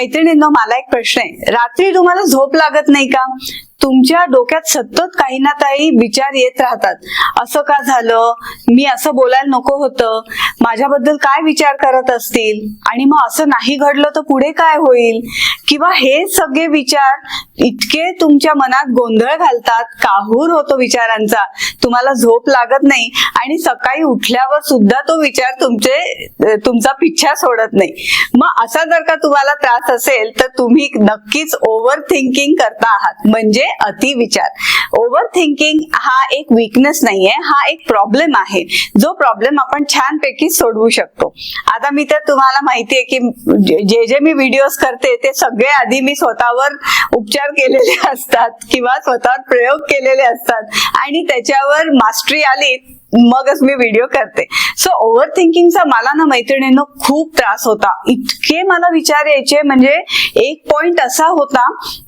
मैत्रिणींना मला एक प्रश्न आहे. रात्री तुम्हाला झोप लागत नाही का? तुमच्या डोक्यात सतत काही ना काही विचार येत राहतात. असं का झालं? मी असं बोलायला नको होतं. माझ्याबद्दल काय विचार करत असतील? आणि मग असं नाही घडलं तर पुढे काय होईल? किंवा हे सगळे विचार इतके तुमच्या मनात गोंधळ घालतात. काहूर होतो विचारांचा. तुम्हाला झोप लागत नाही. आणि सकाळी उठल्यावर सुद्धा तो विचार तुमचे तुमचा पिच्छा सोडत नाही. मग असा जर का तुम्हाला त्रास असेल तर तुम्ही नक्कीच ओव्हर थिंकिंग करता आहात. म्हणजे अतिविचार. ओव्हर थिंकिंग हा एक विकनेस नाहीये हा एक प्रॉब्लेम आहे. जो प्रॉब्लेम आपण छानपैकी सोडवू शकतो. आता मी तर तुम्हाला माहितीये की जे- जे जे मी व्हिडिओज करते ते सगळे आधी मी स्वतःवर उपचार केलेले असतात किंवा स्वतःवर प्रयोग केलेले असतात. आणि त्याच्यावर मास्टरी आली मगच मी व्हिडिओ करते. सो ओव्हर थिंकिंगचा मला ना मैत्रिणींनो खूप त्रास होता. इतके मला विचार यायचे म्हणजे एक पॉइंट असा होता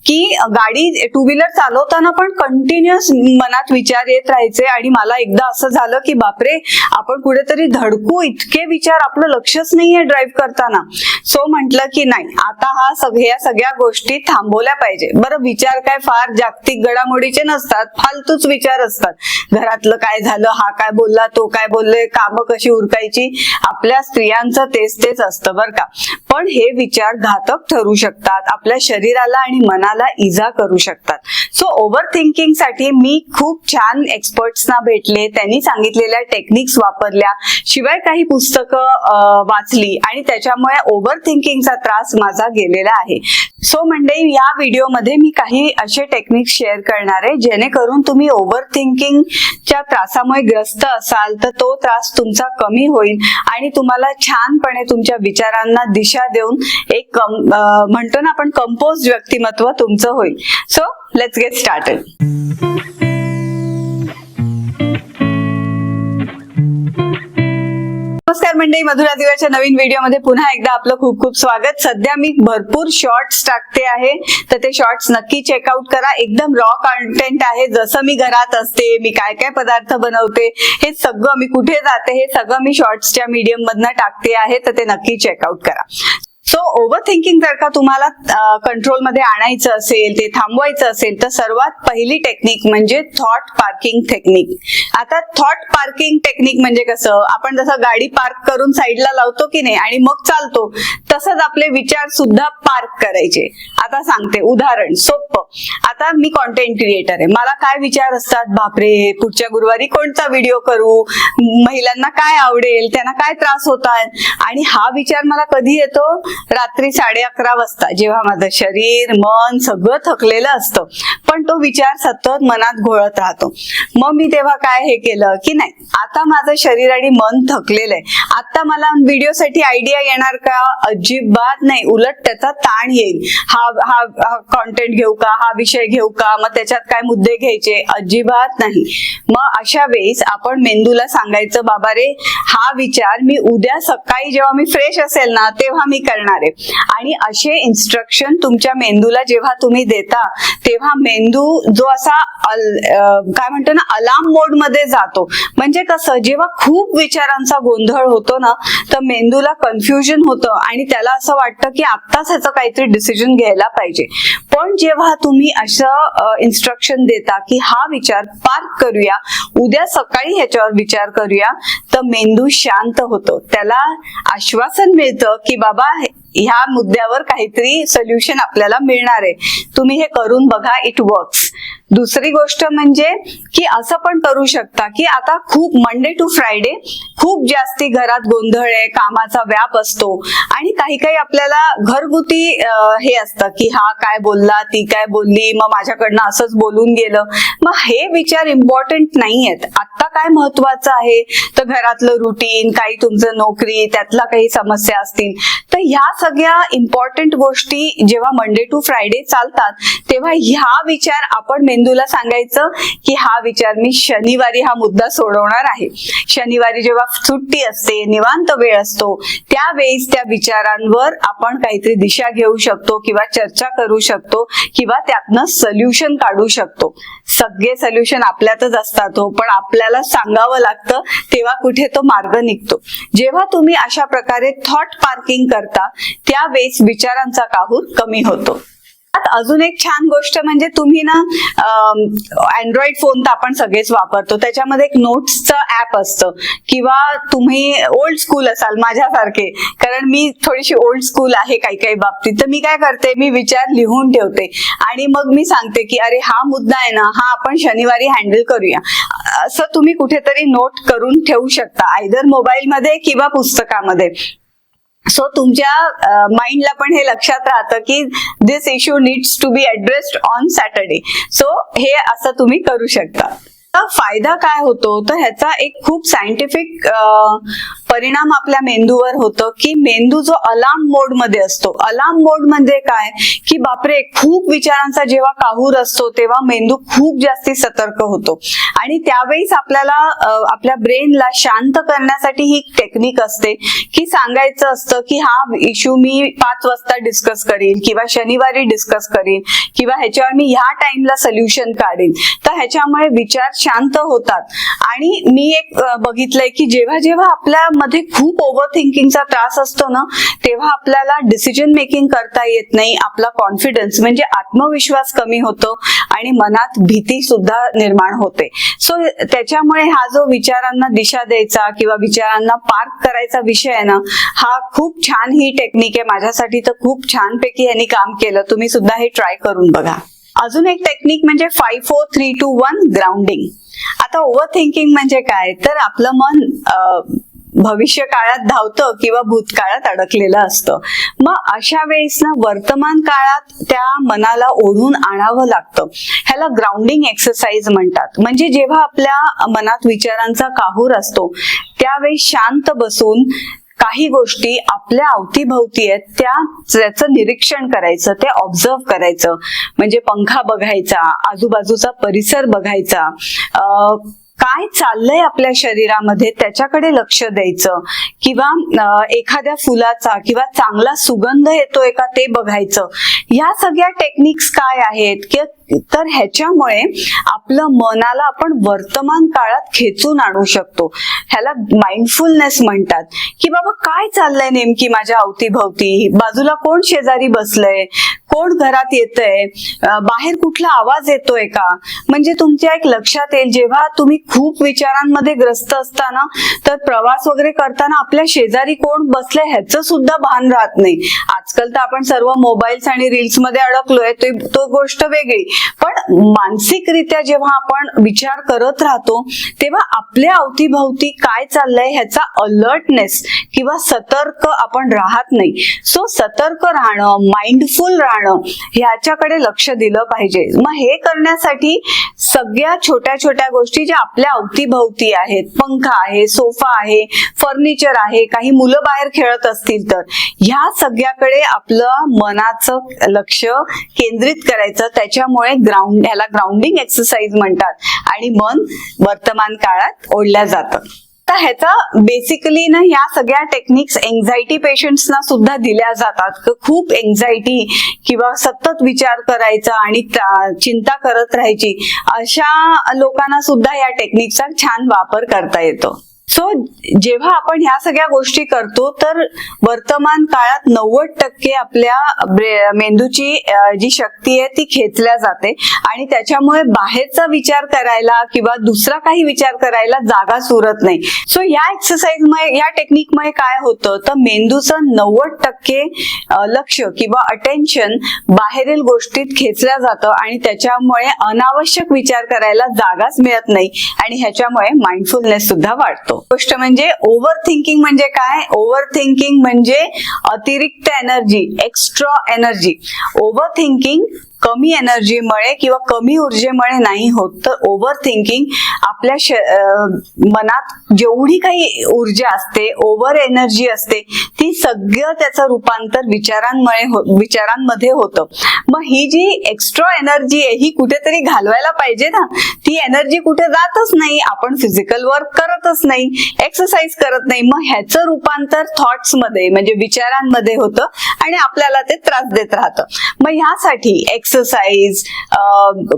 की गाडी टू व्हीलर चालवताना पण कंटिन्युअस मनात विचार येत राहायचे आणि मला एकदा असं झालं की बापरे आपण कुठेतरी धडकू इतके विचार आपलं लक्षच नाहीये ड्राईव्ह करताना. सो म्हटलं की नाही आता हा सगळ्या सगळ्या गोष्टी थांबवल्या पाहिजे. बरं विचार काय फार जागतिक घडामोडीचे नसतात फालतूच विचार असतात. घरातलं काय झालं हा काय बोलला तो काय बोलले कामं कशी उरकायची? आपल्या स्त्रियांचं तेच तेच असतं बरं का. पण हे विचार घातक ठरू शकतात. आपल्या शरीराला आणि मनाला इजा करू शकतात. सो ओव्हर थिंकिंगसाठी मी खूप छान एक्सपर्ट्सना भेटले. त्यांनी सांगितलेल्या टेक्निक्स वापरल्या. शिवाय काही पुस्तकं वाचली आणि त्याच्यामुळे ओव्हर थिंकिंगचा त्रास माझा गेलेला आहे. सो म्हणजे या व्हिडिओमध्ये मी काही असे टेक्निक शेअर करणार आहे. जेणेकरून तुम्ही ओव्हर थिंकिंगच्या त्रासामुळे ग्रस्त असाल तर तो त्रास तुमचा कमी होईल. आणि तुम्हाला छानपणे तुमच्या विचारांना दिशा देऊन एक कम- म्हणतो ना आपण कंपोज व्यक्तिमत्व तुमचं होईल. सो लेट्स गेट स्टार्टेड नमस्कार मंडळी मधुरा दिव्याच्या नवीन व्हिडिओमध्ये पुन्हा एकदा आपलं खूप खूप स्वागत. सध्या मी भरपूर शॉर्ट्स टाकते आहे तर ते शॉर्ट्स नक्की चेकआउट करा. एकदम रॉ कंटेंट आहे. जसं मी घरात असते मी काय काय पदार्थ बनवते हे सगळं मी कुठे जाते हे सगळं मी शॉर्ट्सच्या मीडियम मधनं टाकते आहे तर ते नक्की चेकआउट करा. सो ओव्हर थिंकिंग जर का तुम्हाला कंट्रोलमध्ये आणायचं असेल ते थांबवायचं असेल तर सर्वात पहिली टेक्निक म्हणजे थॉट पार्किंग टेक्निक आता थॉट पार्किंग टेक्निक म्हणजे कसं? आपण जसं गाडी पार्क करून साईडला लावतो की नाही आणि मग चालतो तसंच आपले विचार सुद्धा पार्क करायचे. आता सांगते उदाहरण सोपं आता मी कॉन्टेंट क्रिएटर आहे. मला काय विचार असतात? बापरे पुढच्या गुरुवारी कोणता व्हिडिओ करू? महिलांना काय आवडेल? त्यांना काय त्रास होतात? आणि हा विचार मला कधी येतो? रात्री साडे अकरा वाजता जेव्हा माझं शरीर मन सगळं थकलेलं असतं पण तो विचार सतत मनात घोळत राहतो. मग मी तेव्हा काय हे केलं की नाही आता माझं शरीर आणि मन थकलेलं आहे. आता मला व्हिडिओसाठी आयडिया येणार का? अजिबात नाही. उलट त्याचा ताण येईल. हा हा कॉन्टेंट घेऊ का? हा विषय घेऊ का? मग त्याच्यात काय मुद्दे घ्यायचे? अजिबात नाही. मग अशा वेळेस आपण मेंदूला सांगायचं बाबा रे हा विचार मी उद्या सकाळी जेव्हा मी फ्रेश असेल ना तेव्हा मी करणार. आहे आणि असे इन्स्ट्रक्शन तुमच्या मेंदूला जेव्हा तुम्ही देता तेव्हा मेंदू जो असा अल- काय म्हणतो ना अलार्म मोडमध्ये जातो. म्हणजे कसं जेव्हा खूप विचारांचा गोंधळ होतो ना तर मेंदूला कन्फ्युजन होतं आणि त्याला असं वाटतं की आत्ताच ह्याचं काहीतरी डिसिजन घ्यायला पाहिजे. पण जेव्हा तुम्ही असं इन्स्ट्रक्शन देता की हा विचार पार्क करूया उद्या सकाळी ह्याच्यावर विचार करूया तर मेंदू शांत होतो. त्याला आश्वासन मिळतं की बाबा ह्या मुद्द्यावर काहीतरी सोल्युशन आपल्याला मिळणार आहे. तुम्ही हे करून बघा इट वर्क्स दुसरी गोष्ट म्हणजे की असं पण करू शकता की आता खूप मंडे टू फ्रायडे खूप जास्ती घरात गोंधळ आहे कामाचा व्याप असतो आणि काही काही आपल्याला घरगुती हे असतं की हा काय बोलला ती काय बोलली मग माझ्याकडनं असंच बोलून गेलं. मग हे विचार इम्पॉर्टंट नाही आहेत आत्ता काय महत्वाचं आहे? तर घरातलं रुटीन काही तुमचं नोकरी त्यातला काही समस्या असतील. तर ह्या सगळ्या इम्पॉर्टंट गोष्टी जेव्हा मंडे टू फ्रायडे चालतात तेव्हा ह्या विचार आपण मेंदूला सांगायचं की हा विचार मी शनिवारी हा मुद्दा सोडवणार आहे. शनिवारी जेव्हा सुट्टी असते निवांत वेळ असतो त्यावेळेस त्या विचारांवर आपण काहीतरी दिशा घेऊ शकतो किंवा चर्चा करू शकतो किंवा त्यातनं सोल्युशन काढू शकतो. सगळे सोल्युशन आपल्यातच असतात हो पण आपल्याला सांगावं लागतं तेव्हा कुठे तो मार्ग निघतो. जेव्हा तुम्ही अशा प्रकारे थॉट पार्किंग करता त्यावेळेस विचारांचा काहूर कमी होतो. अजून एक छान गोष्ट म्हणजे तुम्ही ना अँड्रॉइड फोन तर आपण सगळेच वापरतो. त्याच्यामध्ये एक नोट्सचं ऍप असतं. किंवा तुम्ही ओल्ड स्कूल असाल माझ्यासारखे कारण मी थोडीशी ओल्ड स्कूल आहे काही काही बाबतीत. तर मी काय करते? मी विचार लिहून ठेवते. आणि मग मी सांगते की अरे हा मुद्दा आहे ना हा आपण शनिवारी हँडल करूया. असं तुम्ही कुठेतरी नोट करून ठेवू शकता आयदर मोबाईलमध्ये किंवा पुस्तकामध्ये. सो तुमच्या माइंडला पण हे लक्षात राहतं की this issue needs to be addressed on Saturday so हे असं तुम्ही करू शकता. फायदा काय होतो? तर ह्याचा एक खूप सायंटिफिक परिणाम आपल्या मेंदूवर होतो की मेंदू जो अलार्म मोडमध्ये असतो. अलार्म मोड म्हणजे काय? की बापरे खूप विचारांचा जेव्हा काहूर असतो तेव्हा मेंदू खूप जास्ती सतर्क होतो. आणि त्यावेळीच आपल्याला आपल्या ब्रेनला शांत करण्यासाठी ही टेक्निक असते की सांगायचं असतं की हा इश्यू मी पाच वाजता डिस्कस करीन किंवा शनिवारी डिस्कस करीन किंवा ह्याच्यावर मी ह्या टाइमला सोल्युशन काढेन. तर ह्याच्यामुळे विचार शांत होतात. आणि मी एक बघितलंय की जेव्हा जेव्हा आपल्या मध्ये खूप ओव्हर थिंकिंगचा त्रास असतो ना तेव्हा आपल्याला डिसिजन मेकिंग करता येत नाही आपला कॉन्फिडन्स म्हणजे आत्मविश्वास कमी होतो आणि मनात भीती सुद्धा निर्माण होते. सो त्याच्यामुळे हा जो विचारांना दिशा द्यायचा किंवा विचारांना पार्क करायचा विषय आहे ना हा खूप छान ही टेक्निक आहे. माझ्यासाठी तर खूप छान पैकी यांनी काम केलं. तुम्ही सुद्धा हे ट्राय करून बघा. अजून एक टेक्निक म्हणजे five four three two one grounding आता ओव्हर थिंकिंग म्हणजे काय? तर आपलं मन भविष्य काळात धावतं किंवा भूतकाळात अडकलेलं असतं. मग अशा वेळेस ना वर्तमान काळात त्या मनाला ओढून आणावं लागतं. ह्याला ग्राउंडिंग एक्सरसाइज म्हणतात. म्हणजे जेव्हा आपल्या मनात विचारांचा काहूर असतो त्यावेळी शांत बसून काही गोष्टी आपल्या अवतीभवती आहेत त्या त्याचं निरीक्षण करायचं ते ऑब्झर्व करायचं. म्हणजे पंखा बघायचा आजूबाजूचा परिसर बघायचा काय चाललंय आपल्या शरीरामध्ये त्याच्याकडे लक्ष द्यायचं? किंवा एखाद्या फुलाचा किंवा चांगला सुगंध येतोय का ते बघायचं? या सगळ्या टेक्निक्स काय आहेत? की तर ह्याच्यामुळे आपलं मनाला आपण वर्तमान काळात खेचून आणू शकतो. ह्याला माइंडफुलनेस म्हणतात. की बाबा काय चाललंय नेमकी माझ्या अवतीभवती? बाजूला कोण शेजारी बसलंय? कोण घरात येतंय? बाहेर कुठला आवाज येतोय का? म्हणजे तुमच्या एक लक्षात येईल जेव्हा तुम्ही खूप विचारांमध्ये ग्रस्त असताना तर प्रवास वगैरे करताना आपल्या शेजारी कोण बसलंय ह्याचं सुद्धा भान राहत नाही. आजकाल तर आपण सर्व मोबाईल्स आणि रील्समध्ये अडकलोय ते तो गोष्ट वेगळी. पण मानसिकरित्या जेव्हा आपण विचार करत राहतो तेव्हा आपल्या अवतीभवती काय चाललंय ह्याचा अलर्टनेस किंवा सतर्क आपण राहत नाही. सो सतर्क राहणं माइंडफुल राहणं ह्याच्याकडे लक्ष दिलं पाहिजे. मग हे करण्यासाठी सगळ्या छोट्या छोट्या गोष्टी ज्या आपल्या अवतीभवती आहेत पंखा आहे सोफा आहे फर्निचर आहे काही मुलं बाहेर खेळत असतील तर ह्या सगळ्याकडे आपलं मनाचं लक्ष केंद्रित करायचं. त्याच्यामुळे ग्राउंड ह्याला ग्राउंडिंग एक्सरसाइज म्हणतात आणि मन वर्तमान काळात ओढल्या जातं. आता ह्याचा बेसिकली ना ह्या सगळ्या टेक्निक्स एन्झायटी पेशंट्सना सुद्धा दिल्या जातात. खूप एन्झायटी किंवा सतत विचार करायचा आणि चिंता करत राहायची अशा लोकांना सुद्धा या टेक्निकचा छान वापर करता येतो. सो जेव्हा आपण ह्या सगळ्या गोष्टी करतो तर वर्तमान काळात नव्वद टक्के आपल्या मेंदूची जी शक्ती आहे ती खेचल्या जाते. आणि त्याच्यामुळे बाहेरचा विचार करायला किंवा दुसरा काही विचार करायला जागाच उरत नाही. सो या एक्सरसाइज मुळे या टेक्निकमुळे काय होतं? तर मेंदूचं नव्वद टक्के लक्ष किंवा अटेन्शन बाहेरील गोष्टीत खेचल्या जातं आणि त्याच्यामुळे अनावश्यक विचार करायला जागाच मिळत नाही. आणि ह्याच्यामुळे माइंडफुलनेस सुद्धा वाढतो. गोष्ट म्हणजे ओव्हर थिंकिंग म्हणजे काय? ओव्हर थिंकिंग म्हणजे अतिरिक्त energy extra energy. Over thinking कमी एनर्जीमुळे किंवा कमी ऊर्जेमुळे नाही होत तर ओव्हर थिंकिंग आपल्या श- मनात जेवढी काही ऊर्जा असते ओव्हर एनर्जी असते ती सगळं त्याचं रूपांतर विचारांमुळे हो- विचारांमध्ये होतं. मग ही जी एक्स्ट्रा एनर्जी आहे ही कुठेतरी घालवायला पाहिजे ना ती एनर्जी कुठे जातच नाही. आपण फिजिकल वर्क करतच नाही एक्सरसाइज करत नाही. मग ह्याचं रूपांतर थॉट्समध्ये म्हणजे विचारांमध्ये होतं आणि आपल्याला ते त्रास देत राहतं. मग ह्यासाठी एक्स एक्सरसाइज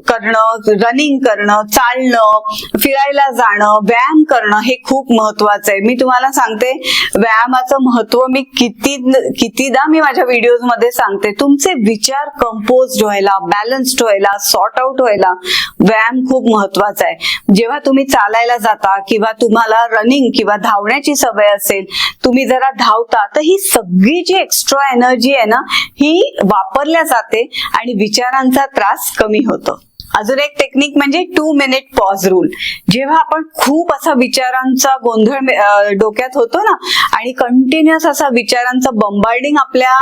करणं रनिंग करणं चालणं फिरायला जाणं व्यायाम करणं हे खूप महत्वाचं आहे. मी तुम्हाला सांगते व्यायामाचं महत्त्व मी किती कितीदा मी माझ्या व्हिडिओजमध्ये सांगते. तुमचे विचार कंपोज व्हायला बॅलन्स्ड व्हायला सॉर्ट आउट व्हायला व्यायाम खूप महत्त्वाचा आहे. जेव्हा तुम्ही चालायला जाता किंवा तुम्हाला रनिंग किंवा धावण्याची सवय असेल तुम्ही जरा धावता तर ही सगळी जी एक्स्ट्रा एनर्जी आहे ना ही वापरल्या जाते आणि विचार विचारांचा त्रास कमी होतो. अजून एक टेक्निक म्हणजे टू मिनिट पॉज रूल जेव्हा आपण खूप असा विचारांचा गोंधळ डोक्यात होतो ना आणि कंटिन्युअस असा विचारांचं बंबार्डिंग आपल्या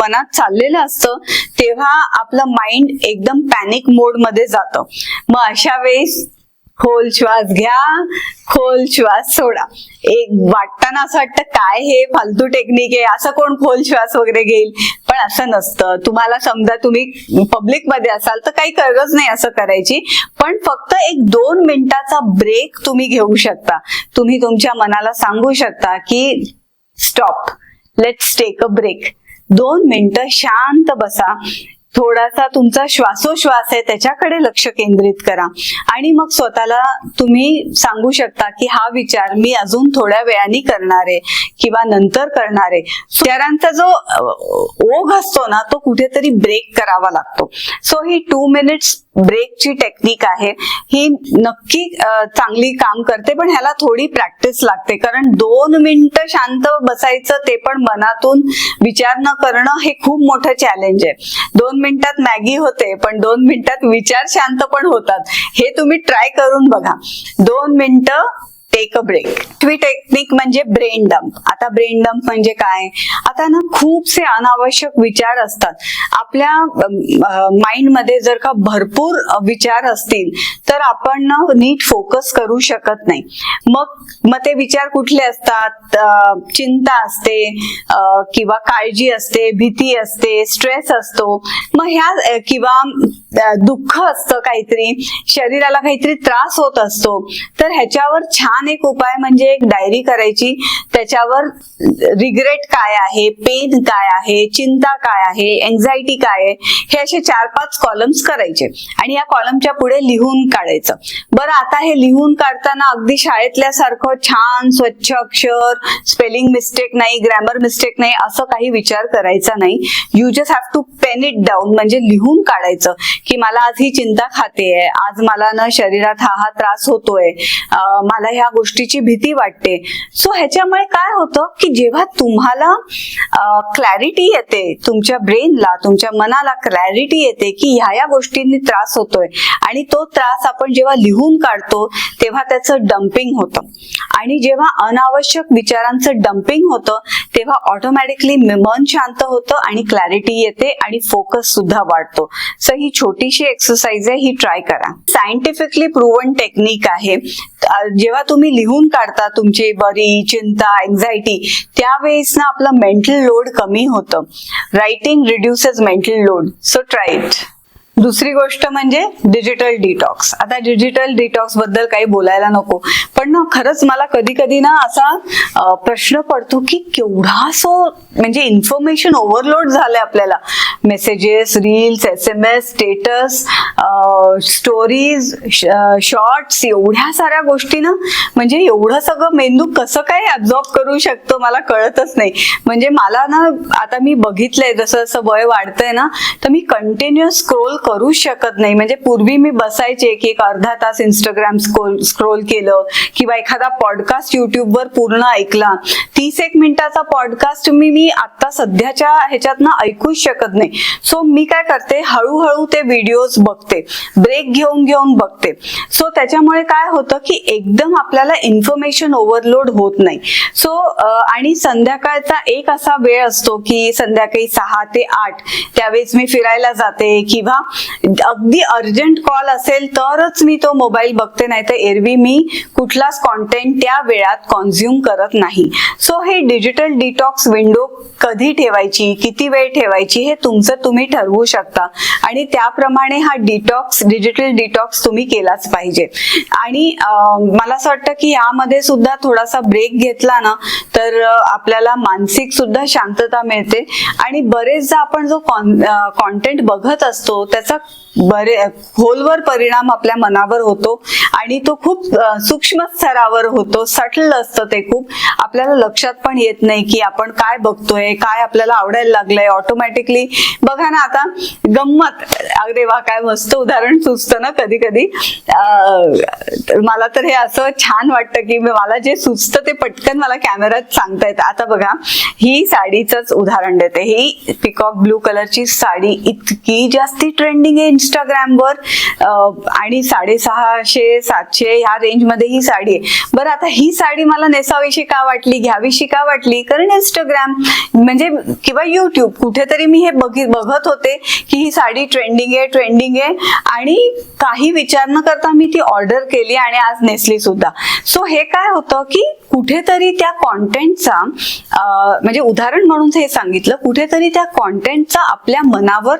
मनात चाललेलं असतं तेव्हा आपलं माइंड एकदम पॅनिक मोडमध्ये जातं. मग अशा वेळेस खोल श्वास घ्या खोल श्वास सोडा. एक वाटताना असं वाटतं काय हे फालतू टेक्निक आहे? असं कोण खोल श्वास वगैरे घेईल? पण असं नसतं. तुम्हाला समजा तुम्ही पब्लिकमध्ये असाल तर काही गरज नाही असं करायची. पण फक्त एक दोन मिनिटाचा ब्रेक तुम्ही घेऊ शकता. तुम्ही तुमच्या मनाला सांगू शकता की stop let's take a break दोन मिनिटं शांत बसा. थोडासा तुमचा श्वासोश्वास आहे त्याच्याकडे लक्ष केंद्रित करा. आणि मग स्वतःला तुम्ही सांगू शकता की हा विचार मी अजून थोड्या वेळाने करणार आहे किंवा नंतर करणार आहे. विचारांचा जो ओघ असतो ना तो कुठेतरी ब्रेक करावा लागतो. सो ही टू मिनिट्स ब्रेकची टेक्निक आहे. ही नक्की चांगली काम करते पण ह्याला थोडी प्रॅक्टिस लागते. कारण दोन मिनिटं शांत बसायचं ते पण मनातून विचार न करणं हे खूप मोठं चॅलेंज आहे. दोन मिनिटात मॅगी होते पण दोन मिनिटात विचार शांत पण होतात. हे तुम्ही ट्राय करून बघा. दोन मिनिटं टेक अ ब्रेक ट्वी टेक्निक म्हणजे ब्रेन डंप आता ब्रेन डंप म्हणजे काय? आता ना खूपसे अनावश्यक विचार असतात. आपल्या माइंडमध्ये जर का भरपूर विचार असतील तर आपण ना नीट फोकस करू शकत नाही. मग मग ते विचार कुठले असतात? चिंता असते किंवा काळजी असते भीती असते स्ट्रेस असतो. मग ह्या किंवा दुःख असतं काहीतरी शरीराला काहीतरी त्रास होत असतो तर ह्याच्यावर छान एक उपाय म्हणजे एक डायरी करायची. त्याच्यावर रिग्रेट काय आहे? पेन काय आहे? चिंता काय आहे? एन्झायटी काय आहे? हे असे चार पाच कॉलम्स करायचे. आणि या कॉलमच्या पुढे लिहून काढायचं. बरं आता हे लिहून काढताना अगदी शाळेतल्या सारखं छान स्वच्छ अक्षर स्पेलिंग मिस्टेक नाही ग्रॅमर मिस्टेक नाही असं काही विचार करायचा नाही. You just have to pen it down म्हणजे लिहून काढायचं की मला आज ही चिंता खाते आहे आज मला ना शरीरात हा हा त्रास होतोय मला ह्या गोष्टीची भीती वाटते. सो ह्याच्यामुळे काय होतं की जेव्हा तुम्हाला क्लॅरिटी येते तुमच्या ब्रेनला तुमच्या मनाला क्लॅरिटी येते की ह्या या गोष्टींनी त्रास होतोय आणि तो त्रास आपण जेव्हा लिहून काढतो तेव्हा त्याचं डम्पिंग होतं. आणि जेव्हा अनावश्यक विचारांचं डम्पिंग होतं तेव्हा ऑटोमॅटिकली मन शांत होतं आणि क्लॅरिटी येते आणि फोकस सुद्धा वाढतो. सो ही छोटीशी एक्सरसाइज आहे ही ट्राय करा. सायंटिफिकली प्रूव्हन टेक्निक आहे. जेव्हा तुम्ही लिहून काढता तुमची बरी चिंता एन्झायटी त्यावेळेस ना आपलं मेंटल लोड कमी होतं. Writing reduces mental load so try it दुसरी गोष्ट म्हणजे डिजिटल डिटॉक्स आता डिजिटल डिटॉक्सबद्दल काही बोलायला नको. पण ना खरंच मला कधी कधी ना असा प्रश्न पडतो की केवढा सो म्हणजे इन्फॉर्मेशन ओव्हरलोड झालंय आपल्याला. Messages reels S M S status stories shorts एवढ्या साऱ्या गोष्टी ना म्हणजे एवढं सगळं मेंदू कसं काय ऍब्झॉर्ब करू शकतो मला कळतच नाही. म्हणजे मला ना आता मी बघितलंय जसं जसं वय वाढतंय ना तर मी कंटिन्युअस स्क्रोल करू शकत नाही. म्हणजे पूर्वी मी बसायचे की एक अर्धा तास इंस्टाग्राम स्क्रोल स्क्रोल केलं किंवा एखादा पॉडकास्ट युट्यूबवर पूर्ण ऐकला. तीस एक मिनिटाचा पॉडकास्ट मी मी आता सध्याच्या ह्याच्यातनं ऐकूच शकत नाही. सो मी काय करते? हळूहळू ते व्हिडिओज बघते. ब्रेक घेऊन घेऊन बघते. सो त्याच्यामुळे काय होतं की एकदम आपल्याला इन्फॉर्मेशन ओव्हरलोड होत नाही. सो आणि संध्याकाळचा एक असा वेळ असतो की संध्याकाळी सहा ते आठ त्यावेळेस मी फिरायला जाते किंवा अगदी अर्जंट कॉल असेल तरच मी तो मोबाईल बघते नाही तर एरवी मी कुठलाच कॉन्टेंट त्या वेळात कॉन्झ्युम करत नाही. सो हे डिजिटल डिटॉक्स विंडो कधी ठेवायची किती वेळ ठेवायची हे तुमचं तुम्ही ठरवू शकता. आणि त्याप्रमाणे हा डिटॉक्स डिजिटल डिटॉक्स तुम्ही केलाच पाहिजे. आणि मला असं वाटतं की यामध्ये सुद्धा थोडासा ब्रेक घेतला ना तर आपल्याला मानसिक सुद्धा शांतता मिळते. आणि बरेचदा आपण जो कॉन्टेंट बघत असतो त्याचा बरे खोलवर परिणाम आपल्या मनावर होतो आणि तो खूप सूक्ष्म स्तरावर होतो. सटल असतं ते खूप. आपल्याला लक्षात पण येत नाही की आपण काय बघतोय काय आपल्याला आवडायला लागलंय. ऑटोमॅटिकली बघा ना आता गंमत. अरे वा काय मस्त उदाहरण सुचतं ना कधी कधी मला तर हे असं छान वाटतं की मला जे सुचतं ते पटकन मला कॅमेऱ्यात सांगता येतं. आता बघा ही साडीचंच उदाहरण देते. ही पिकॉक ब्लू कलरची साडी इतकी जास्ती ट्रेंडिंग आहे इंस्टाग्रामवर आणि साडेसहाशे सातशे ह्या रेंजमध्ये ही साडी आहे. बरं आता ही साडी मला नेसावीशी का वाटली घ्यावीशी का वाटली? कारण इंस्टाग्राम म्हणजे किंवा युट्यूब कुठेतरी मी हे बघित बघत होते की ही साडी ट्रेंडिंग आहे ट्रेंडिंग आहे आणि काही विचार न करता मी ती ऑर्डर केली आणि आज नेसली सुद्धा. सो हे काय होतं की कुठेतरी त्या कॉन्टेंटचा म्हणजे उदाहरण म्हणून हे सांगितलं कुठेतरी त्या कॉन्टेंटचा आपल्या मनावर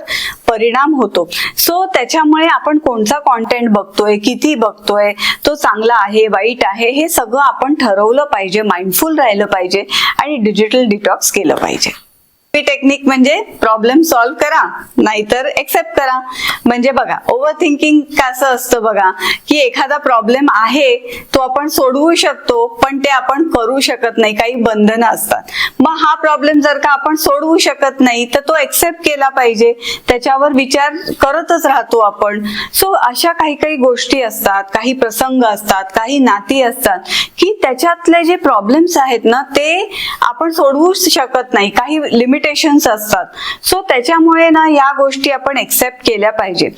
परिणाम होतो. सो त्याच्यामुळे आपण कोणता कॉन्टेंट बघतोय किती बघतोय तो चांगला आहे वाईट आहे हे सगळं आपण ठरवलं पाहिजे माइंडफुल राहिलं पाहिजे आणि डिजिटल डिटॉक्स केलं पाहिजे. टेक्निक म्हणजे प्रॉब्लेम सॉल्व्ह करा नाहीतर एक्सेप्ट करा. म्हणजे बघा ओव्हर थिंकिंग कसं असतं बघा की एखादा प्रॉब्लेम आहे तो आपण सोडवू शकतो पण ते आपण करू शकत नाही काही बंधनं असतात. मग हा प्रॉब्लेम जर का आपण सोडवू शकत नाही तर तो एक्सेप्ट केला पाहिजे. त्याच्यावर विचार करतच राहतो आपण. सो अशा काही काही गोष्टी असतात काही प्रसंग असतात काही नाती असतात की त्याच्यातले जे प्रॉब्लेम्स आहेत ना ते आपण सोडवू शकत नाही. काही लिमिटेशन्स असतात. सो त्याच्यामुळे ना या गोष्टी आपण एक्सेप्ट केल्या पाहिजे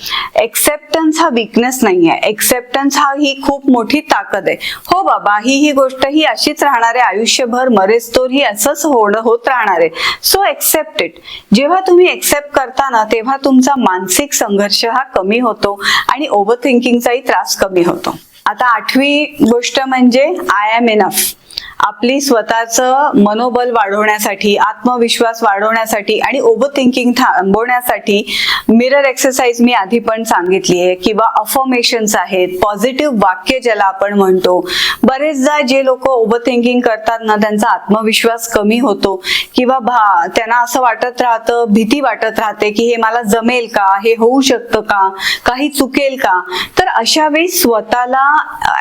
एक्सेप्टन्स हा विकनेस नाही आहे एक्सेप्टन्स हा ही खूप मोठी ताकद आहे. हो बाबा ही ही गोष्ट ही अशीच राहणार. आहे आयुष्यभर मरेस्तोर ही असंच होणं होत राहणार आहे. सो एक्सेप्ट इट जेव्हा तुम्ही एक्सेप्ट करता ना तेव्हा तुमचा मानसिक संघर्ष हा कमी होतो आणि ओव्हर थिंकिंगचाही त्रास कमी होतो. आता आठवी गोष्ट म्हणजे आय एम इनफ आपली स्वतःचं मनोबल वाढवण्यासाठी आत्मविश्वास वाढवण्यासाठी आणि ओव्हर थिंकिंग थांबवण्यासाठी मिरर एक्सरसाइज मी आधी पण सांगितली आहे. किंवा अफर्मेशन्स आहेत पॉझिटिव्ह वाक्य ज्याला आपण म्हणतो बरेचदा जे लोक ओव्हर थिंकिंग करतात ना त्यांचा आत्मविश्वास कमी होतो. किंवा भा त्यांना असं वाटत राहतं भीती वाटत राहते की हे मला जमेल का हे होऊ शकतं का काही चुकेल का? तर अशा वेळी स्वतःला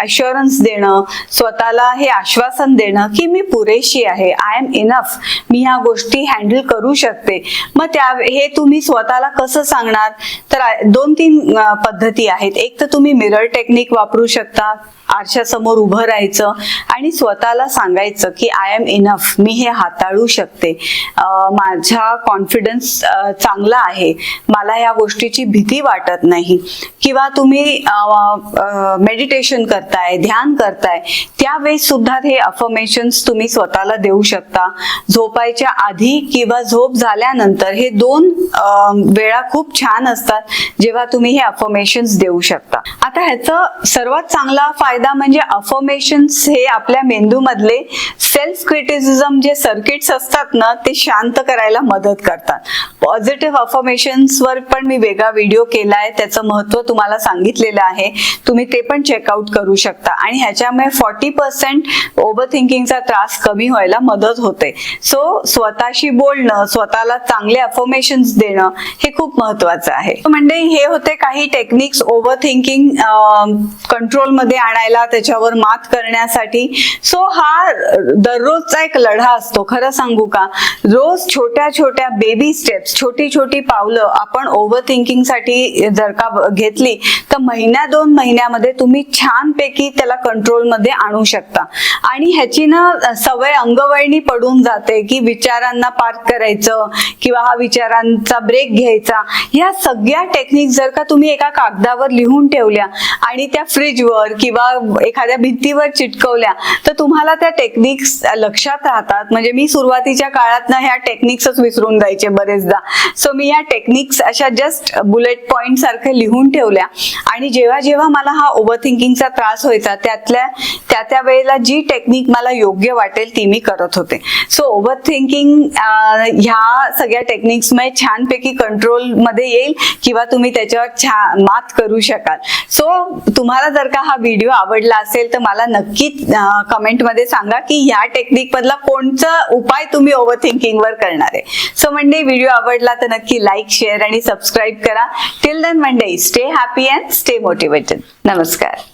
अश्युरन्स देणं स्वतःला हे आश्वासन देणं की मी पुरेशी आहे. आय एम इनफ मी ह्या गोष्टी हँडल करू शकते. मग त्या हे तुम्ही स्वतःला कसं सांगणार? तर दोन तीन पद्धती आहेत. एक तर तुम्ही मिरर टेक्निक वापरू शकता. आरशासमोर उभं राहायचं आणि स्वतःला सांगायचं की आय एम इनफ मी हे हाताळू शकते. माझा कॉन्फिडन्स चांगला आहे. मला या गोष्टीची भीती वाटत नाही. किंवा तुम्ही मेडिटेशन करताय ध्यान करताय त्यावेळेस सुद्धा हे अफर्मेशन्स तुम्ही स्वतःला देऊ शकता. झोपायच्या आधी किंवा झोप झाल्यानंतर हे दोन वेळा खूप छान असतात जेव्हा तुम्ही हे अफॉर्मेशन्स देऊ शकता. आता ह्याचा सर्वात चांगला फायदा म्हणजे अफर्मेशन्स हे आपल्या मेंदूमधले सेल्फ क्रिटिसिझम जे सर्किट्स असतात ना ते शांत करायला मदत करतात. पॉझिटिव्ह अफर्मेशन्सवर पण मी वेगळा व्हिडिओ केला आहे त्याचं महत्त्व तुम्हाला सांगितलेलं आहे. तुम्ही ते पण चेकआउट करू शकता. आणि ह्याच्यामुळे फॉर्टी पर्सेंट ओव्हर थिंकिंगचा त्रास कमी व्हायला मदत होते. सो स्वतःशी बोलणं स्वतःला चांगले अफर्मेशन्स देणं हे खूप महत्वाचं आहे. म्हणजे हे होते काही टेक्निक्स ओव्हर थिंकिंग कंट्रोलमध्ये आणायला त्याच्यावर मात करण्यासाठी. सो हा दररोजचा एक लढा असतो खरं सांगू का? रोज छोट्या छोट्या बेबी स्टेप्स छोटी छोटी पावलं आपण ओव्हर थिंकिंगसाठी जर का घेतली तर महिन्या दोन महिन्यामध्ये तुम्ही छानपैकी त्याला कंट्रोलमध्ये आणू शकता. आणि ह्याची ना सवय अंगवळणी पडून जाते की विचारांना पार्क करायचं किंवा हा विचारांचा ब्रेक घ्यायचा. या सगळ्या टेक्निक जर का तुम्ही एका कागदावर लिहून ठेवल्या आणि त्या फ्रीजवर किंवा एखाद्या भिंतीवर चिटकवल्या तर तुम्हाला त्या टेक्निक्स लक्षात राहतात. म्हणजे मी सुरुवातीच्या काळात ना ह्या टेक्निक्सच विसरून जायचे बरेचदा. सो मी या टेक्निक्स अशा जस्ट बुलेट पॉइंट सारखे लिहून ठेवल्या. आणि जेव्हा जेव्हा मला हा ओव्हर थिंकिंगचा त्रास व्हायचा त्यातल्या त्या त्या वेळेला जी टेक्निक मला योग्य वाटेल ती मी करत होते. सो ओव्हर थिंकिंग ह्या सगळ्या टेक्निक्समुळे छानपैकी कंट्रोलमध्ये येईल किंवा तुम्ही त्याच्यावर छान मात करू शकाल. सो तुम्हाला जर का हा व्हिडिओ आवडला असेल तर मला नक्की कमेंटमध्ये सांगा की ह्या टेक्निक मधला कोणचा उपाय तुम्ही ओव्हर थिंकिंग वर करणार आहे. सो मंडे व्हिडिओ आवडला तर नक्की लाईक शेअर आणि सबस्क्राईब करा. Till then Monday stay happy and stay motivated नमस्कार.